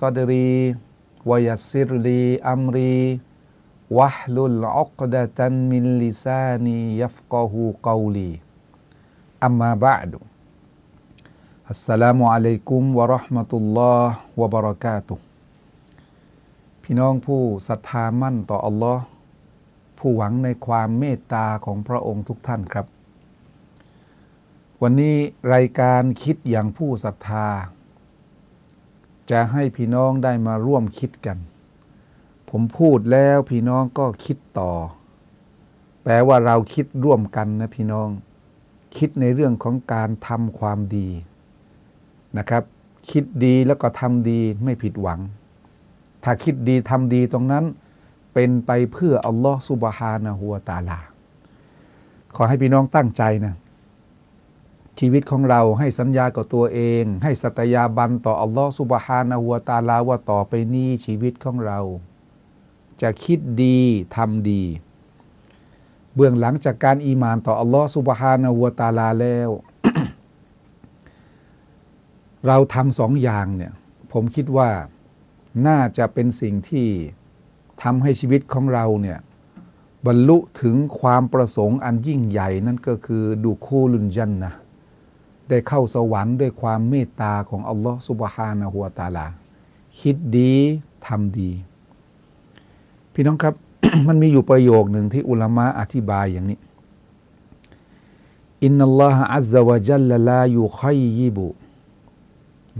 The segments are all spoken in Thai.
ซอดรีวยัสซิรลีอัมรีวะฮลุลอุกดะตันมินลิซานียัฟกะฮูกาวลีอัมมาบะดุอัสสลามุอะลัยกุมวะเราะห์มะตุลลอฮ์วะบะเราะกาตุพี่น้องผู้ศรัทธามั่นต่ออัลลอฮ์ผู้หวังในความเมตตาของพระองค์ทุกท่านครับ วันนี้รายการคิดอย่างผู้ศรัทธา จะให้พี่น้องได้มาร่วมคิดกัน ผมพูดแล้วพี่น้องก็คิดต่อ แปลว่าเราคิดร่วมกันนะพี่น้อง คิดในเรื่องของการทำความดีนะครับ คิดดีแล้วก็ทำดีไม่ผิดหวัง ถ้าคิดดีทำดีตรงนั้น เป็นไปเพื่ออัลลอฮ์ซุบฮานะฮูวะตาลา ขอให้พี่น้องตั้งใจนะ ชีวิตของเราให้สัญญากับตัวเอง ให้สัตยาบันต่ออัลลอฮ์ซุบฮานะฮูวตาลาว่าต่อไปนี้ชีวิตของเรา จะคิดดีทำดี เบื้องหลังจากการอีมานต่ออัลลอฮ์ซุบฮานะฮูวตาลาแล้ว เราทำสองอย่างเนี่ยผมคิดว่าน่าจะเป็นสิ่งที่ทำให้ชีวิตของเราเนี่ยบรรลุถึงความประสงค์อันยิ่งใหญ่นั่นก็คือดูคูลุนจันนะ ได้เข้าสวรรค์ด้วยความเมตตาของอัลลอฮ์ซุบฮานะฮูวตาลา คิดดีทำดี พี่น้องครับ มันมีอยู่ประโยคหนึ่งที่อุลามะอธิบายอย่างนี้อินนัลลอฮะอัซซะวะจัลลลายุคัยยิบุ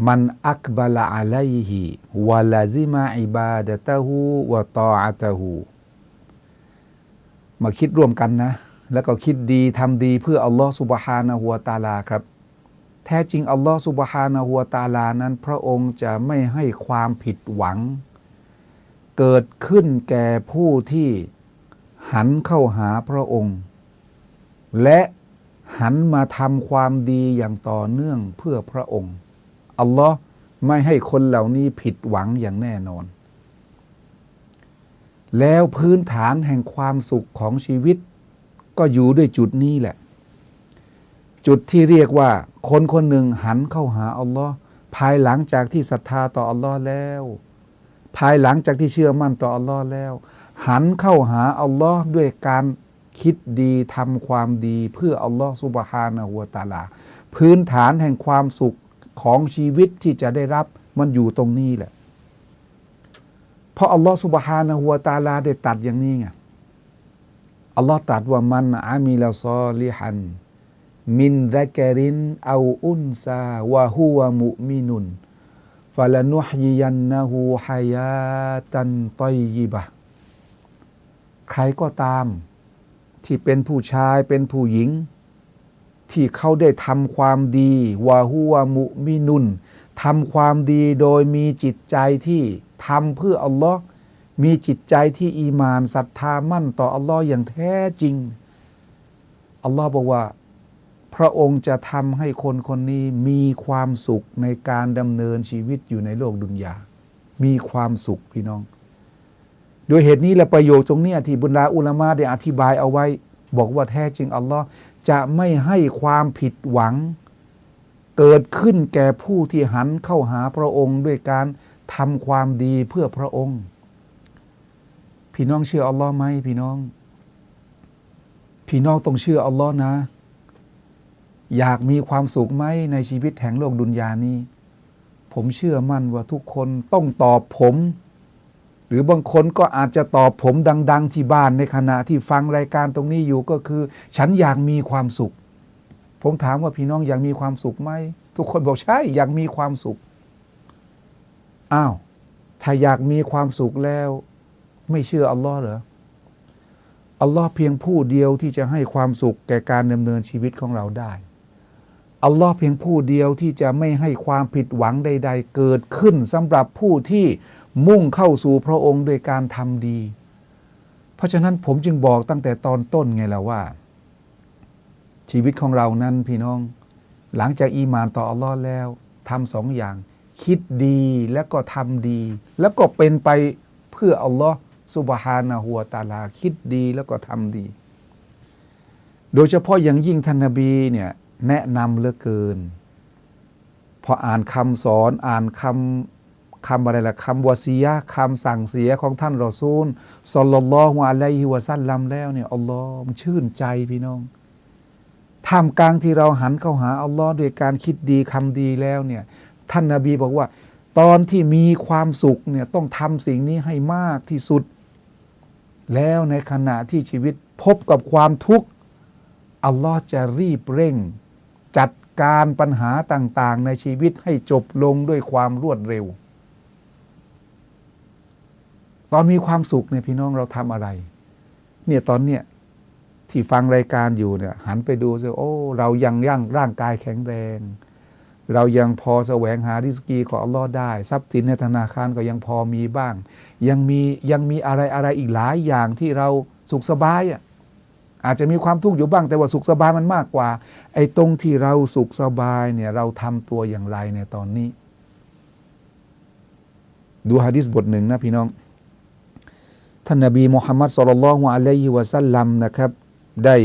มันอักบะละอะลัยฮิวะลาซิมาอิบาดะตะฮูวะตออะตะฮูมาคิดร่วมกันนะ แล้วก็คิดดีทำดีเพื่ออัลลอฮ์สุบฮานะฮูวตาลาครับ แท้จริงอัลลอฮ์สุบฮานะฮูวตาลานั้น พระองค์จะไม่ให้ความผิดหวัง เกิดขึ้นแก่ผู้ที่หันเข้าหาพระองค์ และหันมาทำความดีอย่างต่อเนื่องเพื่อพระองค์อัลลอฮ์ไม่ให้คนเหล่านี้ผิดหวังอย่างแน่นอน แล้วพื้นฐานแห่งความสุขของชีวิต ก็อยู่ด้วยจุดนี้แหละ จุดที่เรียกว่า คนคนหนึ่งหันเข้าหาอัลลอฮ์ภายหลังจากที่ศรัทธาต่ออัลลอฮ์แล้ว ภายหลังจากที่เชื่อมั่นต่ออัลลอฮ์แล้ว หันเข้าหาอัลลอฮ์ด้วยการคิดดีทำความดีเพื่ออัลลอฮ์ซุบฮานะฮูวตาลา พื้นฐานแห่งความสุขของชีวิตที่จะได้รับมันอยู่ตรงนี้แหละ เพราะอัลลอฮ์สุบฮานะฮูวตาลาได้ตัดอย่างนี้ไงอัลลอฮ์ตรัสว่ามันอามิลซอลิฮัน มินดะกรินเอาอุนซาวะฮุวะมุมินุนฟะลนุฮยิยันนะฮูฮายาตันตอยยิบะใครก็ตาม ที่เป็นผู้ชายเป็นผู้หญิง ที่เขาได้ทำความดีวาหัวมุมินุนทำความดีโดยมีจิตใจที่ทำเพื่ออัลลอฮ์มีจิตใจที่อีมานศรัทธามั่นต่ออัลลอฮ์อย่างแท้จริงอัลลอฮ์บอกว่า ระองค์จะทำให้คนคนนี้มีความสุขในการดำเนินชีวิตอยู่ในโลกดุนยา มีความสุขพี่น้อง โดยเหตุนี้และประโยชน์ตรงนี้ที่บุญดาอุลามะได้อธิบายเอาไว้ บอกว่าแท้จริงอัลลอฮ์จะไม่ให้ความผิดหวัง เกิดขึ้นแก่ผู้ที่หันเข้าหาพระองค์ด้วยการทำความดีเพื่อพระองค์ พี่น้องเชื่ออัลลอฮ์ไหมพี่น้อง พี่น้องต้องเชื่ออัลลอฮ์นะ อยากมีความสุขไหมในชีวิตแห่งโลกดุนยานี้ ผมเชื่อมั่นว่าทุกคนต้องตอบผม หรือบางคนก็อาจจะตอบผมดัง ๆ ที่บ้านในขณะที่ฟังรายการตรงนี้อยู่ก็คือ ฉันอยากมีความสุข ผมถามว่าพี่น้องอยากมีความสุขไหม ทุกคนบอกใช่อยากมีความสุข อ้าว ถ้าอยากมีความสุขแล้ว ไม่เชื่ออัลลอฮ์เหรออัลลอฮ์เพียงผู้เดียวที่จะให้ความสุขแก่การดำเนินชีวิตของเราได้ อัลลอฮ์เพียงผู้เดียวที่จะไม่ให้ความผิดหวังใด ๆ เกิดขึ้นสำหรับผู้ที่มุ่งเข้าสู่พระองค์โดยการทำดี เพราะฉะนั้นผมจึงบอกตั้งแต่ตอนต้นไงแล้วว่า ชีวิตของเรานั้นพี่น้อง หลังจากอีมานต่ออัลลอฮ์แล้วทำสองอย่าง คิดดีแล้วก็ทำดี แล้วก็เป็นไปเพื่ออัลลอฮ์สุบฮานะฮูวตาลาคิดดีแล้วก็ทำดี โดยเฉพาะอย่างยิ่งท่านนบีเนี่ย แนะนำเหลือเกิน พออ่านคำสอนอ่านคำคำอะไรล่ะคำวะซียะคำสั่งเสียของท่านรอซูลสลลัลลอฮุอะลัยฮิวะซัลลัมแล้วเนี่ยอัลลอฮ์มันชื่นใจพี่น้องท่ามกลางที่เราหันเข้าหาอัลลอฮ์ด้วยการคิดดีคำดีแล้วเนี่ยท่านนาบีบอกว่า ตอนที่มีความสุขเนี่ยต้องทำสิ่งนี้ให้มากที่สุด แล้วในขณะที่ชีวิตพบกับความทุกข์อัลลอฮ์จะรีบเร่ง การปัญหาต่าง ๆ ในชีวิตให้จบลงด้วยความรวดเร็ว ตอนมีความสุขเนี่ยพี่น้องเราทำอะไร เนี่ยตอนเนี้ยที่ฟังรายการอยู่เนี่ยหันไปดูสิโอ้ เรายังย่างร่างกายแข็งแรง เรายังพอแสวงหาริสกีของอัลลอฮ์ได้ ทรัพย์สินในธนาคารก็ยังพอมีบ้าง ยังมียังมีอะไรอะไรอีกหลายอย่างที่เราสุขสบายอะ อาจจะมีความทุกข์อยู่บ้างแต่ว่าสุขสบายมันมากกว่า ไอ้ตรงที่เราสุขสบายเนี่ยเราทำตัวอย่างไรในตอนนี้ ดูฮะดิษบทหนึ่งนะพี่น้อง ท่านนบีมุฮัมมัดสุลลัลฮุอะลัยฮิวะสัลลัมนะครับ ได้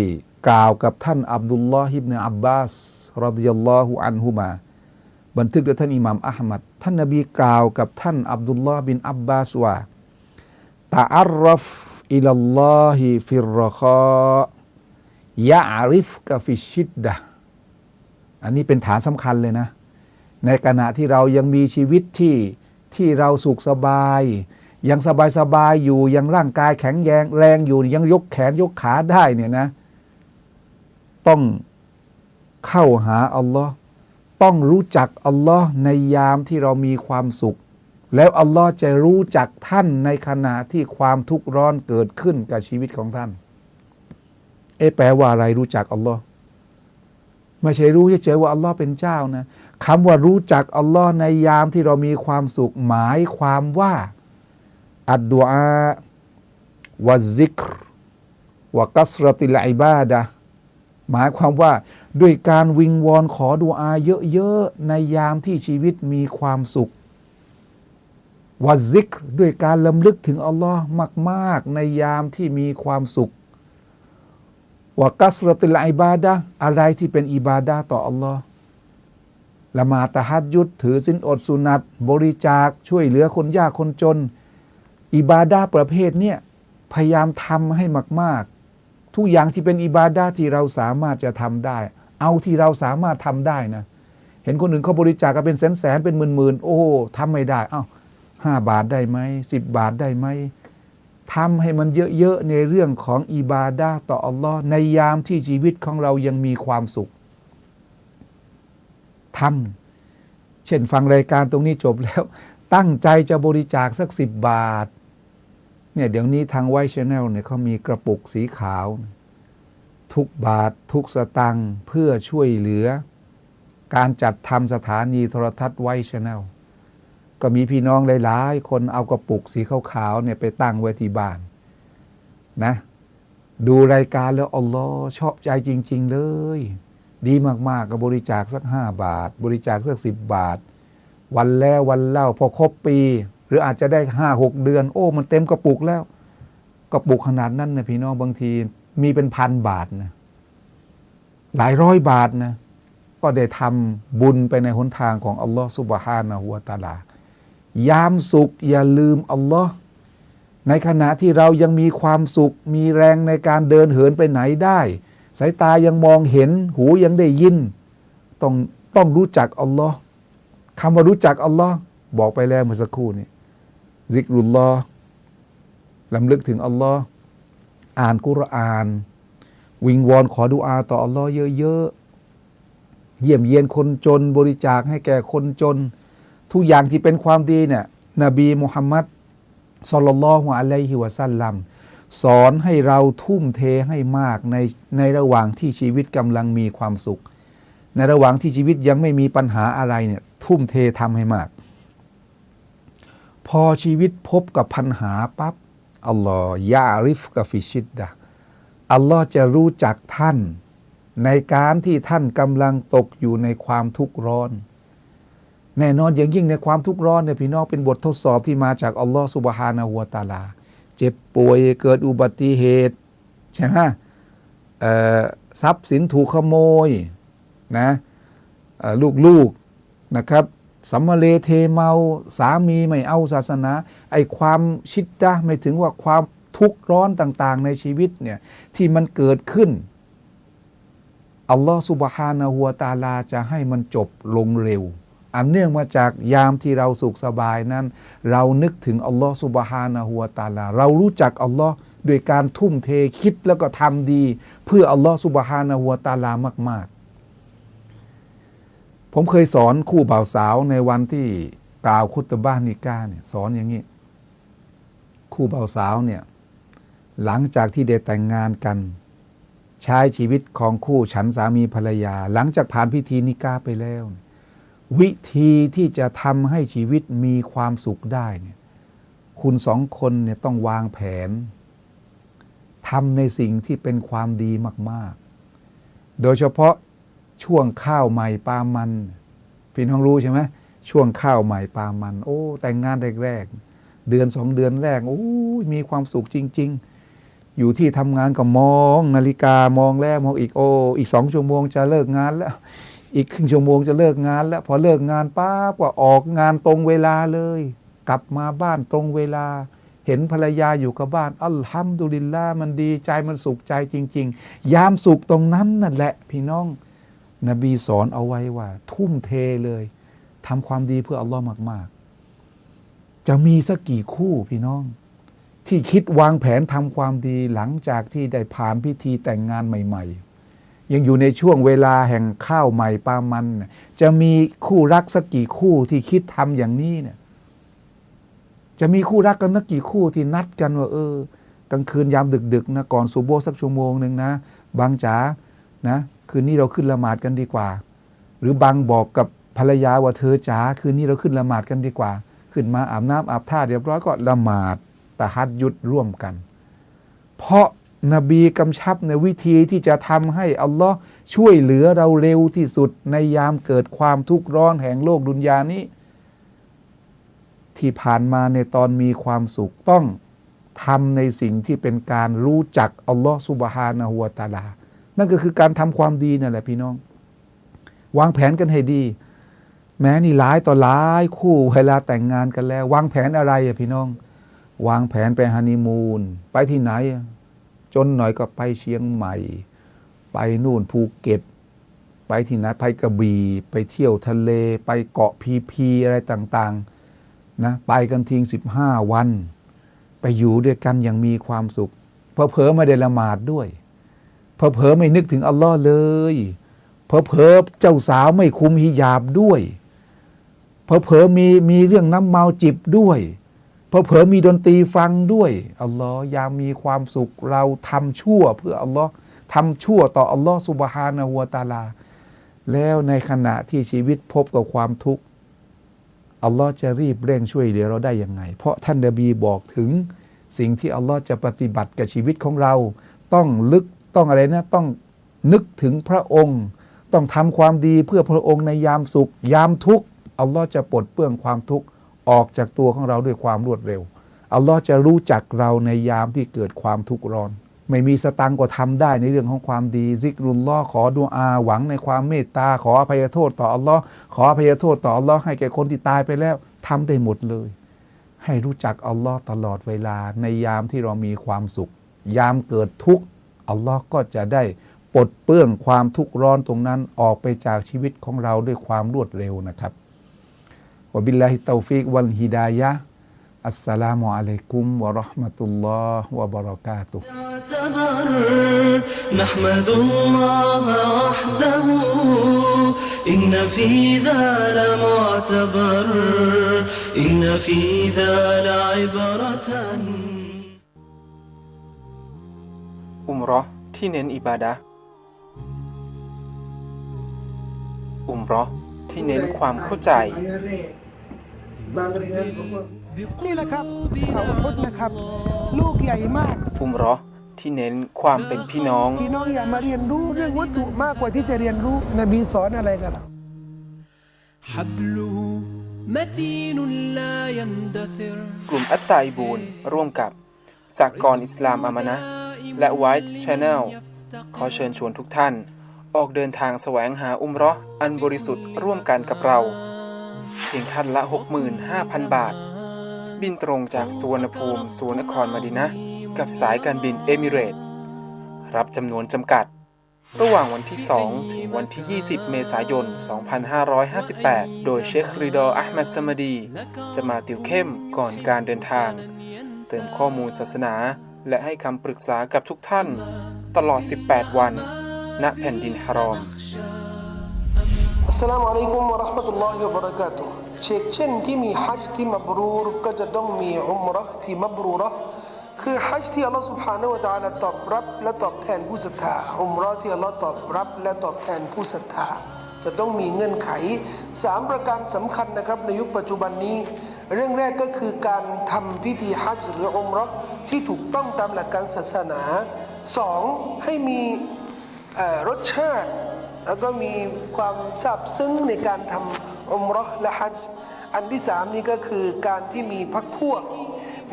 กล่าวกับท่านอับดุลลอฮิบเนอับบาสรดิยัลลอฮุอันฮุมา บันทึกโดยท่านอิหม่ามอัลมัดท่านนบีกล่าวกับท่านอับดุลลอฮ์บินอับบาสว่าตาอัรรฟ อิลลอฮิฟิรคอยะอาริฟกะฟิชิดดะอันนี้เป็นฐานสำคัญเลยนะ ในขณะที่เรายังมีชีวิตที่ที่เราสุขสบาย ยังสบายสบายอยู่ยังร่างกายแข็งแรงแรงอยู่ยังยกแขนยกขาได้เนี่ยนะ ต้องเข้าหาอัลลอฮ์ต้องรู้จักอัลลอฮ์ในยามที่เรามีความสุข แล้วอัลลอฮ์จะรู้จักท่านในขณะที่ความทุกข์ร้อนเกิดขึ้นกับชีวิตของท่าน เอะแปลว่าอะไรรู้จักอัลลอฮ์ไม่ใช่รู้เฉยๆว่าอัลลอฮ์เป็นเจ้านะคำว่ารู้จักอัลลอฮ์ในยามที่เรามีความสุขหมายความว่า อัดดุอาวะซิกรวะกัสรติลอิบาดะห์หมายความว่าด้วยการวิงวอนขอดุอาเยอะๆในยามที่ชีวิตมีความสุข วะซิกด้วยการลำลึกถึงอัลลอฮ์มาก ๆ ในยามที่มีความสุขวะกัสรติลอิบาดะอะไรที่เป็นอิบาดะต่ออัลลอฮ์ละมาตะฮัดยุดถือสินอดสุนัตบริจาคช่วยเหลือคนยากคนจน อิบาดาประเภทเนี่ยพยายามทำให้มาก ๆ ทุกอย่างที่เป็นอิบาดาที่เราสามารถจะทำได้ เอาที่เราสามารถทำได้นะ เห็นคนอื่นเขาบริจาคกันเป็นแสนๆเป็นหมื่นๆโอ้ทำไม่ได้ เอ้า ห้าบาทได้ไหมสิบบาทได้ไหมทำให้มันเยอะๆในเรื่องของอิบาดาต่ออัลลอฮ์ในยามที่ชีวิตของเรายังมีความสุขทำเช่นฟังรายการตรงนี้จบแล้ว ตั้งใจจะบริจาคสักสิบบาทเนี่ยเดี๋ยวนี้ทางไวชแนลเนี่ยเขามีกระปุกสีขาว ทุกบาททุกสตังค์เพื่อช่วยเหลือ การจัดทำสถานีโทรทัศน์ไวชแนล ก็มีพี่น้องหลายๆ คนเอากระปุกสีขาวๆเนี่ยไปตั้งไว้ที่บ้านนะ ดูรายการแล้วอัลลอฮ์ชอบใจจริง ๆ เลย ดีมากๆก็บริจาคสักห้าบาท บริจาคสักสิบบาท วันแล้ววันเล่าพอครบปี หรืออาจจะได้ห้าหกเดือน โอ้ มันเต็มกระปุกแล้ว กระปุกขนาดนั้นนะพี่น้องบางทีมีเป็นพันบาทนะหลายร้อยบาทนะ ก็ได้ทำบุญไปในหนทางของอัลลอฮ์สุบฮานะฮุวาตาลา ยามสุขอย่าลืมอัลลอฮ์ในขณะที่เรายังมีความสุข มีแรงในการเดินเหินไปไหนได้ สายตายังมองเห็น หูยังได้ยิน ต้องต้องรู้จักอัลลอฮ์คำว่ารู้จักอัลลอฮ์บอกไปแล้วเมื่อสักครู่นี้ซิกรุลลอฮ์ลำลึกถึงอัลลอฮ์อ่านกุรอาน วิงวอนขอดุอาต่ออัลลอฮ์เยอะๆเยี่ยมเยียนคนจนบริจาคให้แก่คนจน ทุกอย่างที่เป็นความดีเนี่ยนบีมุฮัมมัดสลลัลฮุอะลัยฮิวะสัลลัมสอนให้เราทุ่มเทให้มากในในระหว่างที่ชีวิตกำลังมีความสุข ในระหว่างที่ชีวิตยังไม่มีปัญหาอะไรเนี่ยทุ่มเททำให้มาก พอชีวิตพบกับปัญหาปับ๊บอัลลอฮ์ยาริฟกะฟิชิดดะอัลลอฮ์จะรู้จักท่าน ในการที่ท่านกำลังตกอยู่ในความทุกข์ร้อน แน่นอนอย่างยิ่งในความทุกข์ร้อนเนี่ยพี่น้องเป็นบททดสอบที่มาจากอัลลอฮ์สุบฮานะฮูวตาลา เจ็บป่วยเกิดอุบัติเหตุใช่ไหมทรัพย์สินถูกขโมยนะลูกๆนะครับสัมมาเลเทเมาสามีไม่เอาศาสนา ไอความชิดดะไม่ถึงว่าความทุกข์ร้อนต่างๆ ในชีวิตเนี่ยที่มันเกิดขึ้นอัลลอฮฺสุบฮานะฮัวตาลาจะให้มันจบลงเร็ว อันเนื่องมาจากยามที่เราสุขสบายนั้น เรานึกถึงอัลลอฮฺสุบฮานะฮัวตาลา เรารู้จักอัลลอฮ์ด้วยการทุ่มเทคิดแล้วก็ทำดี เพื่ออัลลอฮฺสุบฮานะฮัวตาลามาก ๆ ผมเคยสอนคู่บ่าวสาวในวันที่กล่าวคุตบ้านนิก้าเนี่ยสอนอย่างนี้ คู่บ่าวสาวเนี่ยหลังจากที่ได้แต่งงานกัน ใช้ชีวิตของคู่ฉันสามีภรรยา หลังจากผ่านพิธีนิก้าไปแล้ว วิธีที่จะทำให้ชีวิตมีความสุขได้เนี่ยคุณสองคนเนี่ยต้องวางแผนทำในสิ่งที่เป็นความดีมาก ๆ โดยเฉพาะช่วงข้าวใหม่ปลามันพี่น้องรู้ใช่ไหมช่วงข้าวใหม่ปลามัน โอ้ แต่งงานแรกๆเดือนสองเดือนแรก โอ้มีความสุขจริง ๆ อยู่ที่ทำงานก็มอง นาฬิกามองแล้วมองอีกโอ้อีกสองชั่วโมงจะเลิกงานแล้ว อีกครึ่งชั่วโมงจะเลิกงาน แล้วพอเลิกงานป้าบก็ออกงานตรงเวลาเลย กลับมาบ้านตรงเวลา เห็นภรรยาอยู่กับบ้านอัลฮัมดุลิลลามันดีใจมันสุขใจจริง ๆ ยามสุขตรงนั้นนั่นแหละ พี่น้อง นบีสอนเอาไว้ว่า ทุ่มเทเลยทำความดีเพื่ออัลลอฮ์มาก ๆ จะมีสักกี่คู่พี่น้องที่คิดวางแผนทำความดีหลังจากที่ได้ผ่านพิธีแต่งงานใหม่ ๆ ยังอยู่ในช่วงเวลาแห่งข้าวใหม่ปลามัน จะมีคู่รักสักกี่คู่ที่คิดทำอย่างนี้เนี่ย จะมีคู่รักกันสักกี่คู่ที่นัดกันว่า เออ กลางคืนยามดึกๆนะก่อนซูโบสักชั่วโมงหนึ่งนะ บางจ๋านะ คืนนี้เราขึ้นละหมาดกันดีกว่า หรือบางบอกกับภรรยาว่าเธอจ๋าคืนนี้เราขึ้นละหมาดกันดีกว่า ขึ้นมาอาบน้ำอาบท่าเรียบร้อยก็ละหมาดแตะฮัดยุดร่วมกัน เพราะ นบีกำชับในวิธีที่จะทำให้อัลลอฮ์ช่วยเหลือเราเร็วที่สุดในยามเกิดความทุกข์ร้อนแห่งโลกดุนยานี้ ที่ผ่านมาในตอนมีความสุขต้องทำในสิ่งที่เป็นการรู้จักอัลลอฮ์สุบฮานะฮูวะตาลา นั่นก็คือการทำความดีนั่นแหละพี่น้อง วางแผนกันให้ดี แม้นี่หลายต่อหลายคู่เวลาแต่งงานกันแล้ว วางแผนอะไรอะพี่น้อง วางแผนไปฮันนีมูนไปที่ไหน จนหน่อยก็ไปเชียงใหม่ ไปนู่นภูเก็ต ไปที่ไหนไปกระบี่ไปเที่ยวทะเล ไปเกาะพีพีอะไรต่างๆนะไปกันทิ้งสิบห้าวัน ไปอยู่ด้วยกันอย่างมีความสุขเพอๆไม่ได้ละหมาดด้วยเพอเพอไม่นึกถึงอัลลอฮ์เลยเพอเพอเจ้าสาวไม่คุมฮิญาบด้วยเพอเพอมีมีเรื่องน้ำเมาจิบด้วย เพอเพอมีดนตรีฟังด้วยอัลลอฮ์ยามมีความสุขเราทำชั่วเพื่ออัลลอฮ์ทำชั่วต่ออัลลอฮ์สุบฮานะฮูวตาลา แล้วในขณะที่ชีวิตพบกับความทุกข์อัลลอฮ์จะรีบเร่งช่วยเหลือเราได้ยังไง เพราะท่านนบีบอกถึงสิ่งที่อัลลอฮ์จะปฏิบัติกับชีวิตของเรา ต้องลึกต้องอะไรนะต้องนึกถึงพระองค์ ต้องทำความดีเพื่อพระองค์ในยามสุข ยามทุกข์อัลลอฮ์จะปลดเปลื้องความทุกข์ ออกจากตัวของเราด้วยความรวดเร็ว อัลลอฮ์จะรู้จักเราในยามที่เกิดความทุกข์ร้อน ไม่มีสตังก็ทำได้ในเรื่องของความดี ซิกรุลลอฮ์ขอดูอาหวังในความเมตตา ขออภัยโทษต่ออัลลอฮ์ขออภัยโทษต่ออัลลอฮ์ให้แก่คนที่ตายไปแล้วทำได้หมดเลย ให้รู้จักอัลลอฮ์ตลอดเวลาในยามที่เรามีความสุข ยามเกิดทุกข์อัลลอฮ์ก็จะได้ปลดเปลื้องความทุกข์ร้อนตรงนั้นออกไปจากชีวิตของเราด้วยความรวดเร็วนะครับ วะบิลลาฮิตตอฟิกวัลฮิดายะห์อัสสลามุอะลัยกุมวะเราะห์มะตุลลอฮ์วะบะเราะกาตุฮ์ يعتبر نحمد الله وحده إن في ذا لمعتبر إن في ذا لعبرة อุมเรอที่เน้นอิบาดะห์อุมเรอที่เน้นความเข้าใจ บางเลยครันี่แหละครับเขาพดนะครับ ลูกใหญ่มากภูมรอที่เน้นความเป็นพี่น้อง พี่น้องอย่ามาเรียนรู้เรื่องวัตถุมากกว่าที่จะเรียนรู้นบีสอนอะไรกันล่ะ กลุ่มอัตตาอิบูนร่วมกับสากรอิสลามอามานะ และไวท์ชาแนลขอเชิญชวนทุกท่าน ออกเดินทางแสวงหาอุมรออันบริสุทธิ์ร่วมกันกับเรา เพียงท่านละ 65,000 บาท บินตรงจากสุวรรณภูมิสู่นครมาดินะ กับสายการบินเอมิเรต์รับจำนวนจำกัด ระหว่างวันที่ 2 ถึงวันที่ 20 เมษายน 2558 โดยเชคริดออัลมัดสมดี จะมาติวเข้มก่อนการเดินทาง เติมข้อมูลศาสนา และให้คำปรึกษากับทุกท่าน ตลอด 18 วัน ณแผ่นดินฮารอม อัสสลามุอะลัยกุมวะเราะห์มะตุลลอฮิวะบะเราะกาตุฮ์เช่นเช่นที่มีฮัจญ์ที่มับรูรก็จะต้องมีอุมเราะห์ที่มับรูเราะห์คือฮัจญ์ที่อัลลอฮ์ سبحانه และ تعالى ตอบรับและตอบแทนผู้ศรัทธาอุมเราะห์ที่อัลลอฮ์ตอบรับและตอบแทนผู้ศรัทธา จะต้องมีเงื่อนไขสามประการสำคัญนะครับในยุคปัจจุบันนี้ เรื่องแรกก็คือการทำพิธีฮัจญ์หรืออุมเราะห์ที่ถูกต้องตามหลักการศาสนาสองให้มีเอ่อรสชาติ แล้วก็มีความซาบซึ้งในการทำอมราะห์และฮัจอันที่สามนี่ก็คือการที่มีพักพวก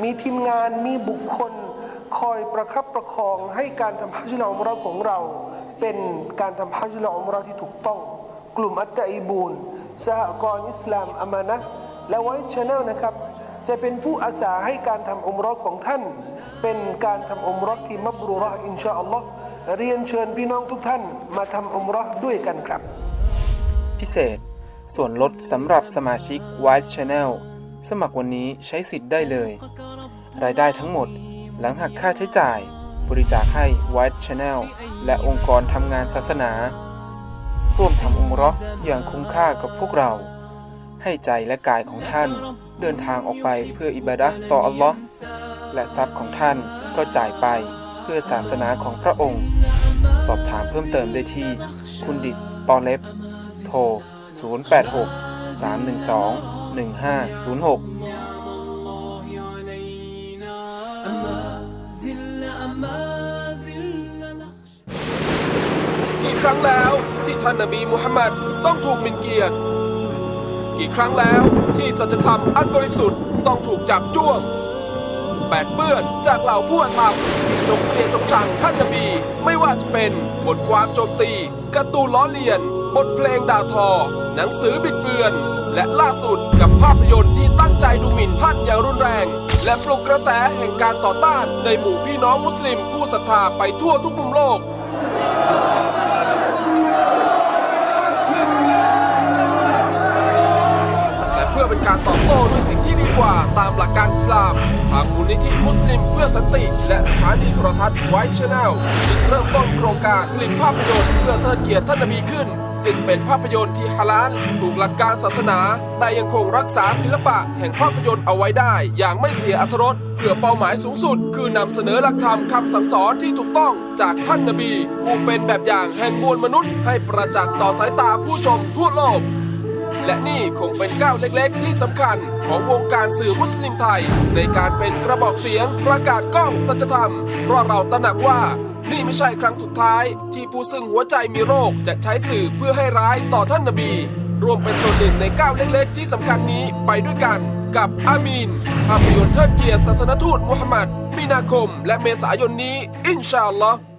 มีทีมงานมีบุคคล คอยประคับประคองให้การทำฮัจญ์ละอุมราะห์ของเรา เป็นการทำฮัจญ์ละอุมราะห์ที่ถูกต้อง กลุ่มอัตตะอีบูนสหกรณ์อิสลามอามานะและไว้ชแนลนะครับจะเป็นผู้อาสาให้การทำอมราะห์ของท่าน เป็นการทำอมราะห์ที่มับรูราะอินชาอัลลอฮ์ เรียนเชิญพี่น้องทุกท่านมาทำอุมราะห์ด้วยกันครับ พิเศษ ส่วนลดสำหรับสมาชิก White Channel สมัครวันนี้ใช้สิทธิ์ได้เลย รายได้ทั้งหมด หลังหักค่าใช้จ่าย บริจาคให้ White Channel และองค์กรทำงานศาสนา ร่วมทำอุมราะห์อย่างคุ้มค่ากับพวกเรา ให้ใจและกายของท่านเดินทางออกไปเพื่ออิบาดะต่ออัลลอฮ์และทรัพย์ของท่านก็จ่ายไป เพื่อศาสนาของพระองค์ สอบถามเพิ่มเติมได้ที่ คุณดิดปอเล็บ โทร 086 312 1506 กี่ครั้งแล้วที่ท่านนบีมุฮัมมัดต้องถูกมินเกียรติ กี่ครั้งแล้วที่สัจธรรมอันบริสุทธิ์ต้องถูกจับจ้วง แปดเปื้อน จากเหล่าผู้อธรรมที่จงเกลียดจงชังท่านนบี ไม่ว่าจะเป็นบทความโจมตีการ์ตูนล้อเลียน บทเพลงด่าทอ หนังสือบิดเบือน และล่าสุดกับภาพยนตร์ที่ตั้งใจดูหมิ่นท่านอย่างรุนแรง และปลุกกระแสแห่งการต่อต้านในหมู่พี่น้องมุสลิมผู้ศรัทธาไปทั่วทุกมุมโลก พื่อเป็นการตอบโต้ด้วยสิ่งที่ดีกว่าตามหลักการอิสลามทางมูลนิธิมุสลิมเพื่อสันติและสถานีโทรทัศน์ไวท์ชแนลจึงเริ่มต้นโครงการผลิตภาพยนตร์เพื่อเทิดเกียรติท่านนบีขึ้น ซึ่งเป็นภาพยนตร์ที่ฮาลาลถูกหลักการศาสนา แต่ยังคงรักษาศิลปะแห่งภาพยนตร์เอาไว้ได้ อย่างไม่เสียอรรถรสเพื่อเป้าหมายสูงสุด คือนำเสนอหลักธรรมคำสั่งสอนที่ถูกต้องจากท่านนบีผู้เป็นแบบอย่างแห่งมวลมนุษย์ ให้ประจักษ์ต่อสายตาผู้ชมทั่วโลก และนี่คงเป็นก้าวเล็กๆ ที่สำคัญของวงการสื่อมุสลิมไทย ในการเป็นกระบอกเสียงประกาศกล้องสัจธรรม เพราะเราตระหนักว่านี่ไม่ใช่ครั้งสุดท้าย ที่ผู้ซึ่งหัวใจมีโรคจะใช้สื่อเพื่อให้ร้ายต่อท่านนบี รวมเป็นส่วนหนึ่งในก้าวเล็กๆ ที่สำคัญนี้ไปด้วยกัน กับอามีนภาพยนตร์เทิดเกียรติศาสนทูตมุฮัมมัดมีนาคม และเมษายนนี้ อินชาอัลลอฮ์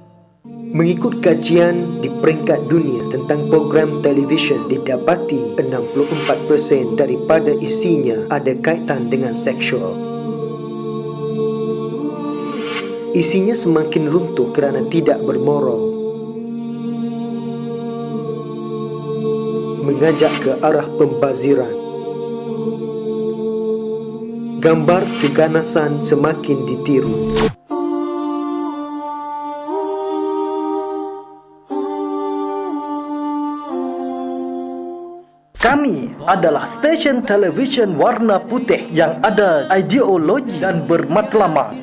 Mengikut kajian di peringkat dunia tentang program televisyen didapati 64% daripada isinya ada kaitan dengan seksual. Isinya semakin runtuh kerana tidak bermoral. Mengajak ke arah pembaziran. Gambar keganasan semakin ditiru. Kami adalah stesen televisyen warna putih yang ada ideologi dan bermatlamat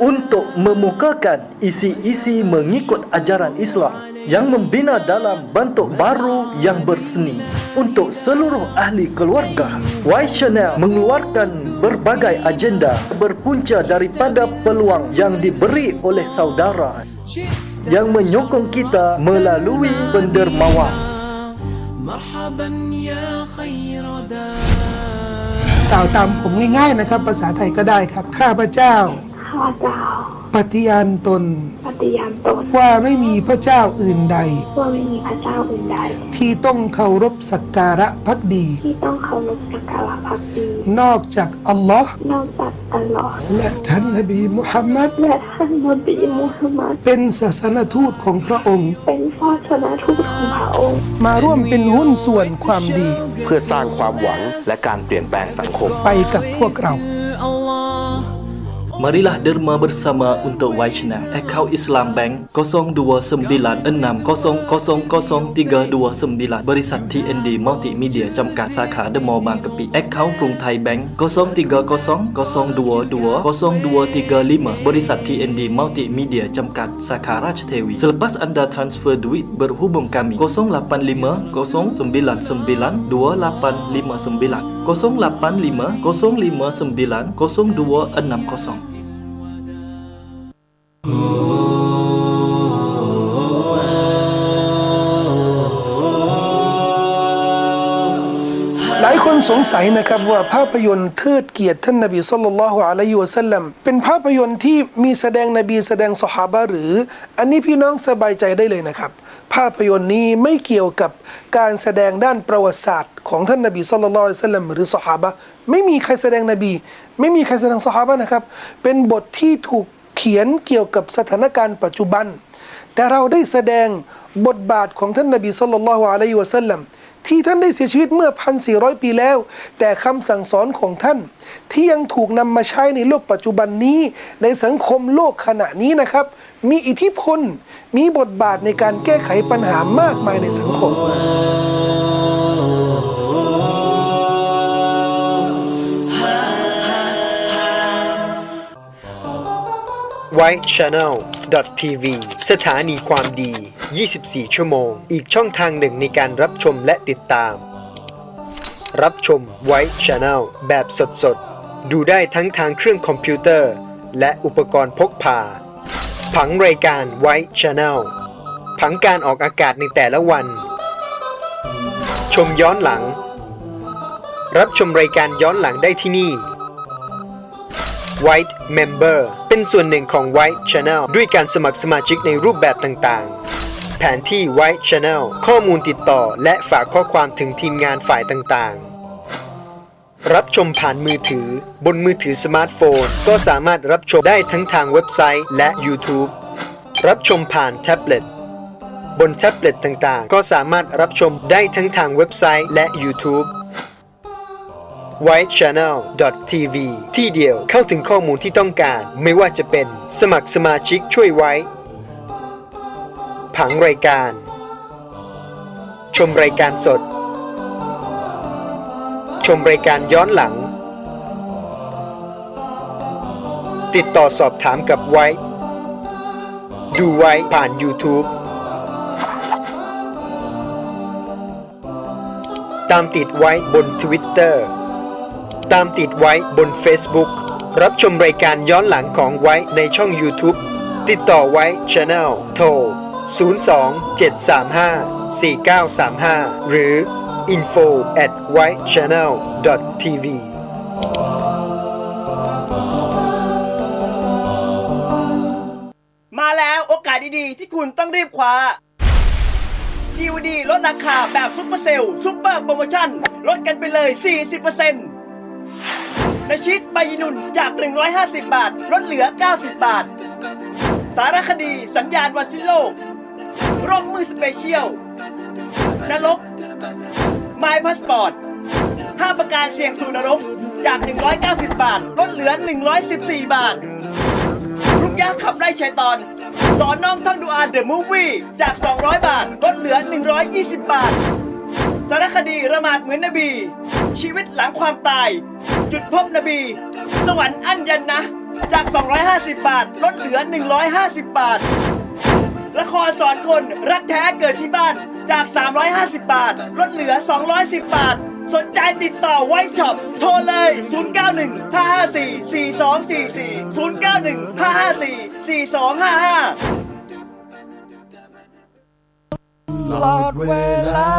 untuk memukakan isi-isi mengikut ajaran Islam yang membina dalam bentuk baru yang berseni untuk seluruh ahli keluarga. Y Channel mengeluarkan berbagai agenda berpunca daripada peluang yang diberi oleh saudara yang menyokong kita melalui pendermawan. กล่าวตามผมง่ายๆนะครับ ภาษาไทยก็ได้ครับ ข้าพเจ้า ข้าพเจ้า ปฏิญาณตนป ฏิญาณตนว่าไม่มีพระเจ้าอื่นใด ว่าไม่มีพระเจ้าอื่นใด ที่ต้องเคารพสักการะพักดี ที่ต้องเคารพสักการะภักดี นอกจากอัลลอฮ์นอกจากอัลลอฮ์และท่านนบีมุฮัมมัดและท่านนบีมุฮัมมัดเป็นศาสนทูตของพระองค์ เป็นศาสนาทูตของพระองค์ มาร่วมเป็นหุ้นส่วนความดี เพื่อสร้างความหวังและการเปลี่ยนแปลงสังคมไปกับพวกเรา Allah Marilah derma bersama untuk Y Channel. Akaun Islam Bank 02960003299 Beriset TND Multimedia จำกัดสาขาเดอะมอลล์บางกะปิ Akaun กรุงไทยแบงก์03002202235 Beriset TND Multimedia จำกัดสาขาราชเทวี Selepas anda transfer duit berhubung kami 085 099 2859 085 059 0260 หลายคนสงสัยนะครับว่าภาพยนตร์เทิดเกียรติท่านนบีสุลต่านละฮ์อะลัยฮิวะสัลลัมเป็นภาพยนตร์ที่มีแสดงนบีแสดงสหาบะหรือ อันนี้พี่น้องสบายใจได้เลยนะครับ ภาพยนตร์นี้ไม่เกี่ยวกับการแสดงด้านประวัติศาสตร์ ของท่านนบีสุลต่านละสัลลัมหรือสหาบะไม่มีใครแสดงนบี ไม่มีใครแสดงสหาบะนะครับ เป็นบทที่ถูก เขียนเกี่ยวกับสถานการณ์ปัจจุบัน แต่เราได้แสดงบทบาทของท่านนบีสุลต่านละฮ์อะลัยฮิวะสัลลัมที่ท่านได้เสียชีวิตเมื่อ 1,400 ปีแล้ว แต่คำสั่งสอนของท่าน ที่ยังถูกนำมาใช้ในโลกปัจจุบันนี้ ในสังคมโลกขณะนี้นะครับ มีอิทธิพล มีบทบาทในการแก้ไขปัญหามากมายในสังคม White Channel TV สถานีความดี 24 ชั่วโมง อีกช่องทางหนึ่งในการรับชมและติดตาม รับชม White Channel แบบสดๆ ดูได้ทั้งทางเครื่องคอมพิวเตอร์ และอุปกรณ์พกพา ผังรายการ White Channel ผังการออกอากาศในแต่ละวัน ชมย้อนหลัง รับชมรายการย้อนหลังได้ที่นี่ White Member เป็นส่วนหนึ่งของ White Channel ด้วยการสมัครสมาชิกในรูปแบบต่างๆ แผนที่ White Channel ข้อมูลติดต่อและฝากข้อความถึงทีมงานฝ่ายต่างๆรับชมผ่านมือถือ บนมือถือสมาร์ทโฟน ก็สามารถรับชมได้ทั้งทางเว็บไซต์และ YouTube รับชมผ่านแท็บเล็ต บนแท็บเล็ตต่างๆ ก็สามารถรับชมได้ทั้งทางเว็บไซต์และ YouTube whitechannel.tv ที่เดียวเข้าถึงข้อมูลที่ต้องการ ไม่ว่าจะเป็นสมัครสมาชิกช่วยไว้ ผังรายการ ชมรายการสด ชมรายการย้อนหลัง ติดต่อสอบถามกับไว้ ดูไว้ผ่าน YouTube ตามติดไว้บน Twitter ตามติดไว้บน Facebook รับชมรายการย้อนหลังของไว้ในช่อง YouTube ติดต่อไว้ Channel โทร 027354935 หรือ info at whitechannel tv มาแล้วโอกาสดีๆ ที่คุณต้องรีบคว้า DVD ลดราคาแบบซุปเปอร์เซลล์ซุปเปอร์โปรโมชั่น ลดกันไปเลย 40% ในชิดใบหนุนจาก 150 บาท ลดเหลือ 90 บาท สารคดีสัญญาณวันสิ้นโลกรคมือสเปเชียลนรก My Passport ห้าประการเสี่ยงสู่นรกจาก 190 บาท ลดเหลือ 114 บาทลูกยักษ์ขับไล่ชัยตอน สอนน้องท่องดูอาเดอะมูฟวี่จาก 200 บาท ลดเหลือ 120 บาท สารคดีระมาดเหมือนนบี ชีวิตหลังความตาย จุดพบนบี สวรรค์อันยันนะ จาก 250 บาท ลดเหลือ 150 บาท ละครสอนคนรักแท้เกิดที่บ้านจาก 350 บาท ลดเหลือ 210 บาท สนใจติดต่อไว้ช็อป โทรเลย 091 554 4244 091 554 4255 ตลอดเวลา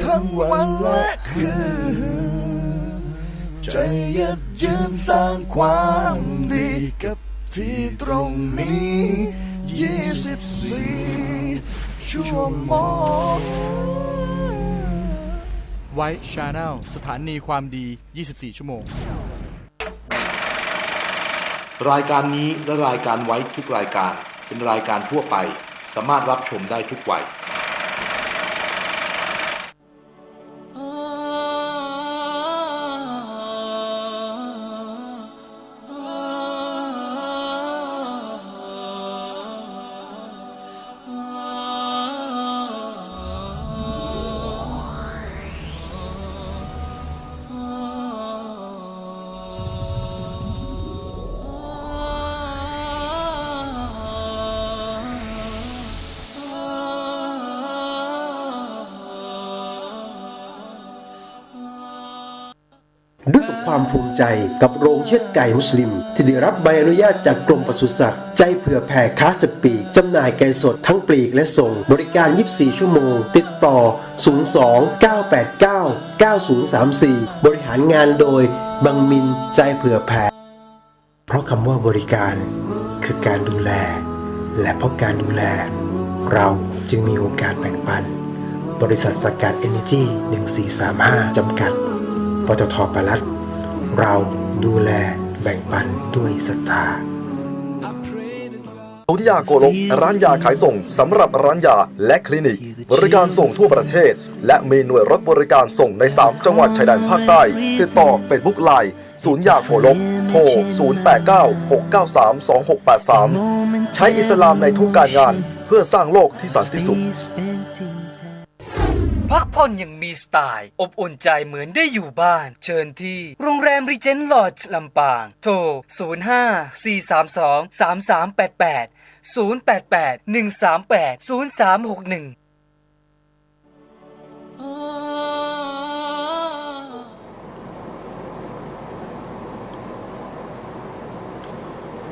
ทั้งวันและคืนใจยัดยืนสร้างความดีกับที่ตรงนี้ 24 ชั่วโมงไว้ชาแนลสถานีความดี 24 ชั่วโมง รายการนี้และรายการไว้ทุกรายการเป็นรายการทั่วไป สามารถรับชมได้ทุกวัย ความภูมิใจกับโรงเชือดไก่มุสลิม ที่ได้รับใบอนุญาตจากกรมปศุสัตว์ ใจเผื่อแผ่ค้าสปีกจำหน่ายไก่สดทั้งปลีกและส่ง บริการ 24 ชั่วโมง ติดต่อ 02 989 9034 บริหารงานโดย บังมินใจเผื่อแผ่ เพราะคำว่าบริการคือการดูแล และเพราะการดูแล เราจึงมีโอกาสแบ่งปัน บริษัทสกัดเอเนจี1435 จำกัดปตทปลัด เราดูแลแบ่งปันด้วยศรัทธาสุธิยาโกลกร้านยาขายส่งสำหรับร้านยาและคลินิก บริการส่งทั่วประเทศ และมีหน่วยรถบริการส่งใน 3 จังหวัดชายแดนภาคใต้ ติดต่อ Facebook ไลน์ศูนย์ยาโกลกโทร 0896932683 ใช้อิสลามในทุกการงานเพื่อสร้างโลกที่สันติสุข พักผ่อนอย่างมีสไตล์ อบอุ่นใจเหมือนได้อยู่บ้าน เชิญที่โรงแรมรีเจนต์ลอดลำปาง โทร 05 432 3388 088 138 0361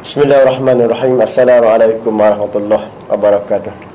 บิสมิลลาฮิรเราะห์มานิรเราะฮีมอัสสลามุอะลัยกุมวะเราะห์มะตุลลอฮ์วะบะเราะกาตุฮ์